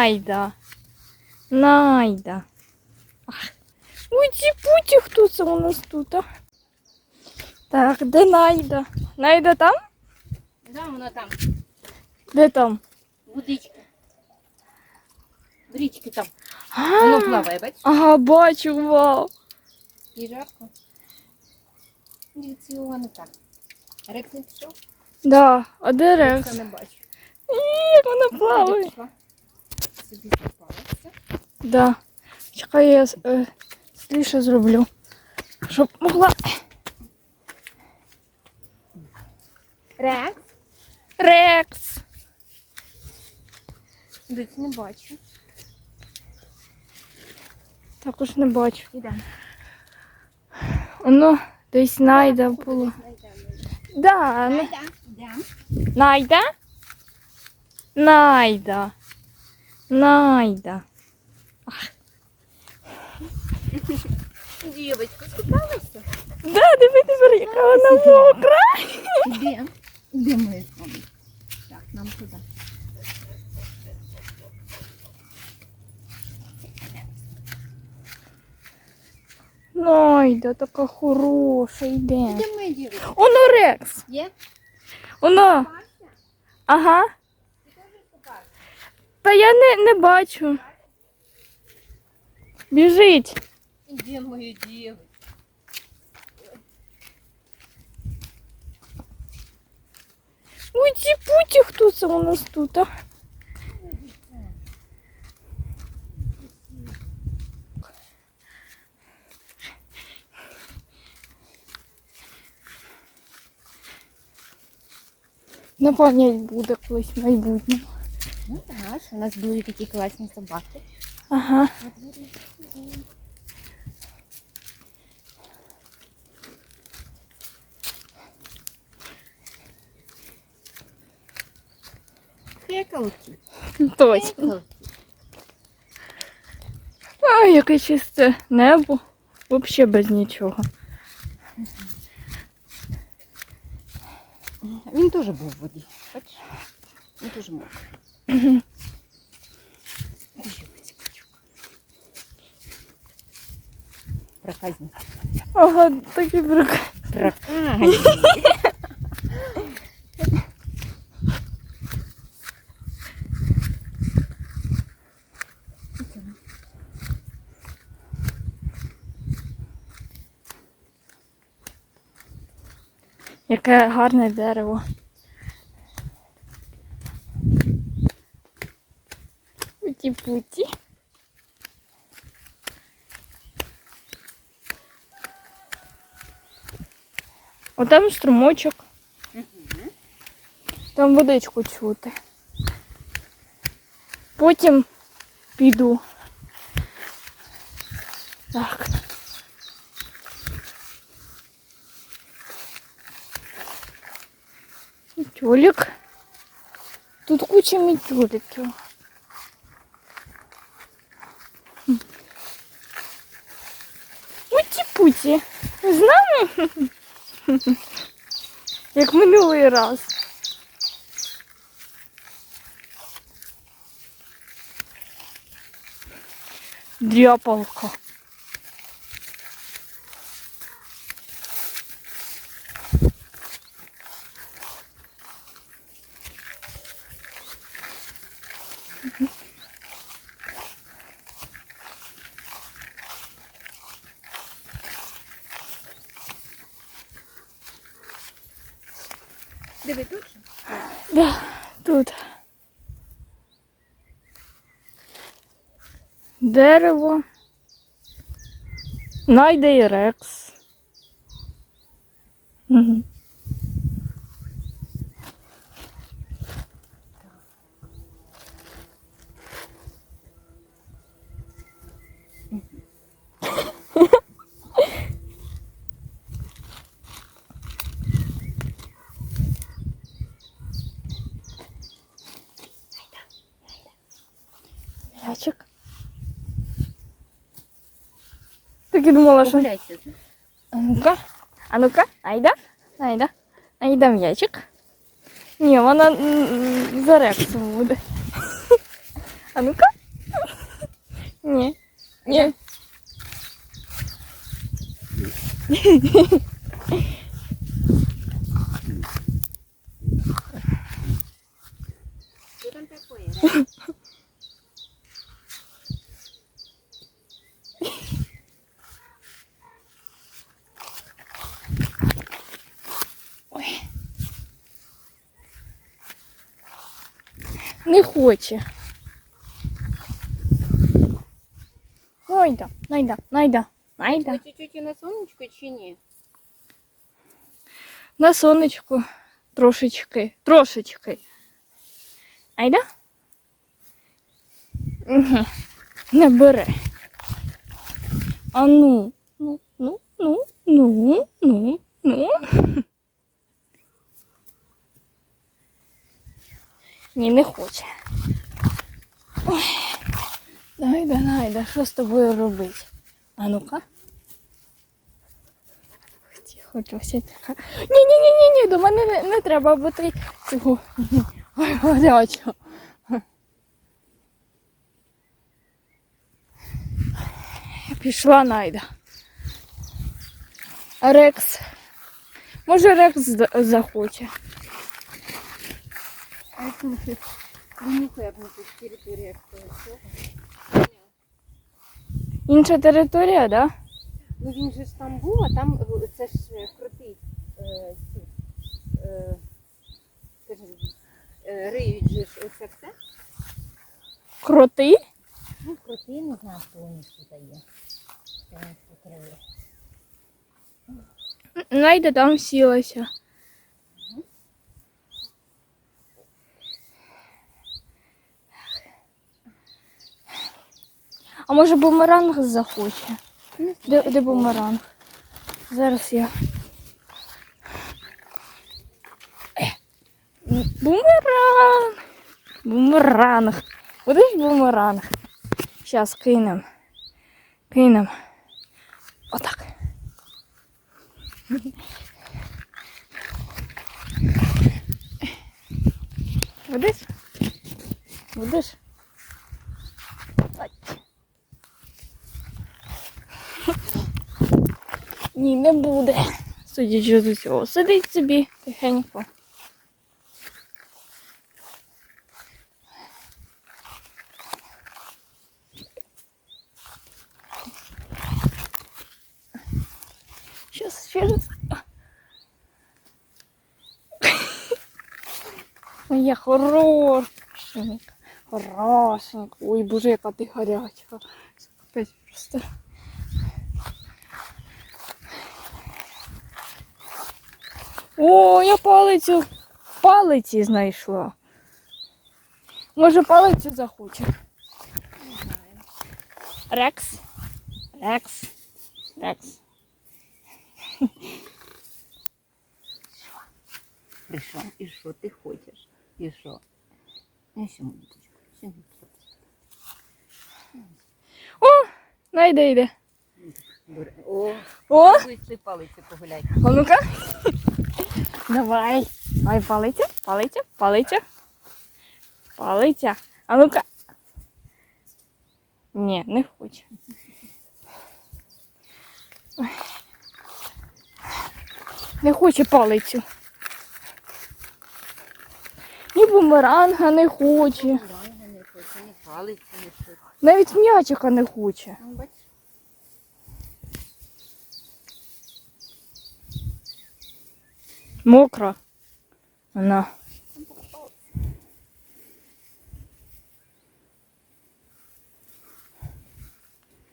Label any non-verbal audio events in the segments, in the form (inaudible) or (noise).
Найда. Найда. Ах. Ой, хто це у нас тут? А? Так, де Найда? Найда там? Да, воно там. Де там? Водичка. В річці там. А, Воно плаває, бач? Ага, бачу, вау. І жарко. І цілого так. Рек не пішов? Да, а де Рекс? Я не бачу. Ні, вона плаває. Собі попалася. Да. Чекай, я е, сліше зроблю. Щоб могла. Рек? Рекс. Дивись, не бачу. Також не бачу. Ідемо. Воно десь найде було. Да, ну, Найда. Йдемо. найде? Найда. Найда. Дівочка, скупалася? Да, диви тепер, яка вона мокра. Йдемо. Йдемо ми з вами. Так, нам туди. Найда, така хороша, йде. Йдемо, дівочка. Оно Рекс. Є? Воно. Ага. Та я не, не бачу. Біжить. Йдемо, моя дівочка. Ой, ці путі, хто це у нас тут, а? Не пам'ять буде колись в майбутньому. Ну, так, у нас були такі класні собаки. Ага. Хекалки. Точно. Ой, яке чисте небо. Взагалі без нічого. Він теж був в воді. Бачиш? Він теж мокрий. Проказник. Ага, такий прикол. Проказник. Яке гарне дерево. Путі-путі. О, там струмочок. Там водичку чути. Потім піду. Так. Тюлік. Тут куча мітюліків. Путі-путі. З нами? (laughs) Як минулий раз. Дряпалка. Диви тут. Да, тут. Дерево. Найде і рекс. Мгм. Так і думала, що. Погуляйся з ним. А ну-ка. А ну-ка. Айда. Айда. Айда м'ячик. Ні, вона м, м, за рексом буде. (laughs) А ну-ка. Ні. Ні. Що там таке? Не хоче. Найда, найда, найда, найда. Чуть-чуть і на сонечко чи ні? На сонечку. Трошечки. Трошечки. Айда? Угу. Не бере. А ну. Ну, ну, ну, ну, ну, ну. Ні, не хоче. Ой. Найда, найда, що з тобою робити? А ну-ка. Хочу така. Ні, ні, ні, ні, ні, до мене не, не треба, бо ти цього Ой, гарячого. Пішла найда. Рекс. Може Рекс захоче. А Винюхай, цього. Інша територія, так? Да? Ну він же ж там був, а там е, це ж е, крутий. Е, е, е, риють же ж оце все. Кроти? Ну, крутий, не знаю, хто у них тут є. Хто у них тут риє. Найда там сілася. А може бумеранг захоче? Де, де бумеранг? Зараз я. Бумеранг! Бумеранг. Будеш бумеранг? Зараз кинем. Кинем. Отак. Будеш? Будеш? Ні, не буде. Судячи з усього. Сидить собі тихенько. Щас, ще раз. Моя хорошенька. Хорошенька. Ой, боже, яка ти гаряча. Капець просто. О, я палицю палиці знайшла. Може палицю захоче. Рекс. Рекс. Рекс. Прийшла, і що ти хочеш? І що? Сьомочку. О, найде йде. О, О, палиці погуляти. а ну-ка. Давай. Давай, палиця, палиця, палиця. Палиця. А ну-ка. Ні, не хоче. Не хоче палицю. Ні бумеранга не хоче. Навіть м'ячика не хоче. Ну, бачиш? Мокра. Вона.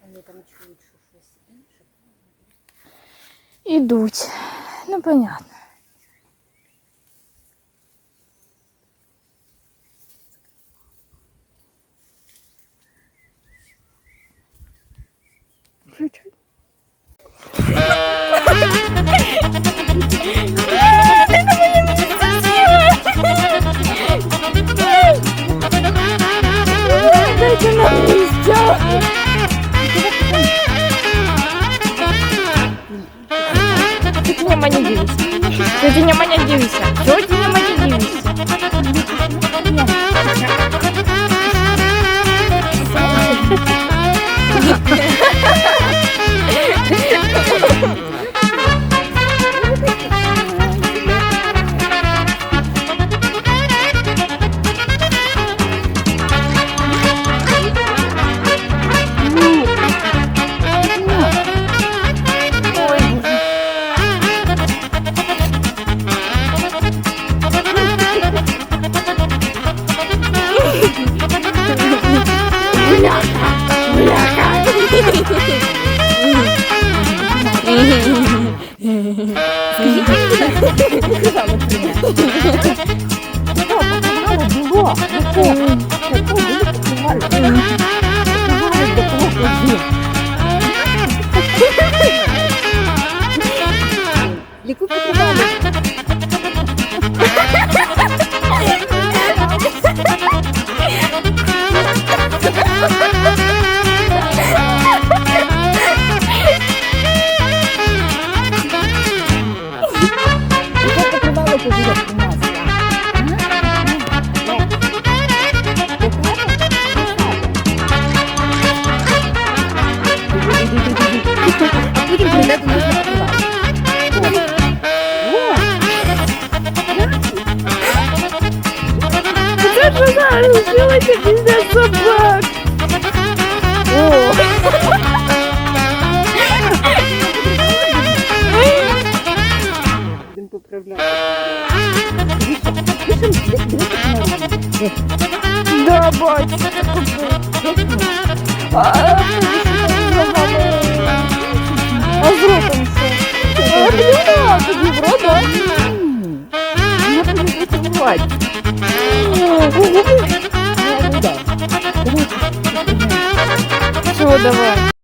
Вони там чують, що щось інше. Ну, понятно. Включай. Чуть на мене дивишся. Сьогодні на мене дивишся. Сьогодні на мене дивишся. Yeah. Мало було. Такого було покривали. Покривали до того Це ж вона лишилася після собак. О. Будемо поправляти. Пишемо, дивіться, Да, бачу. А, а з ротом що? А, блін, а тобі в рот, да? Вона буде поцілувати. Все, давай.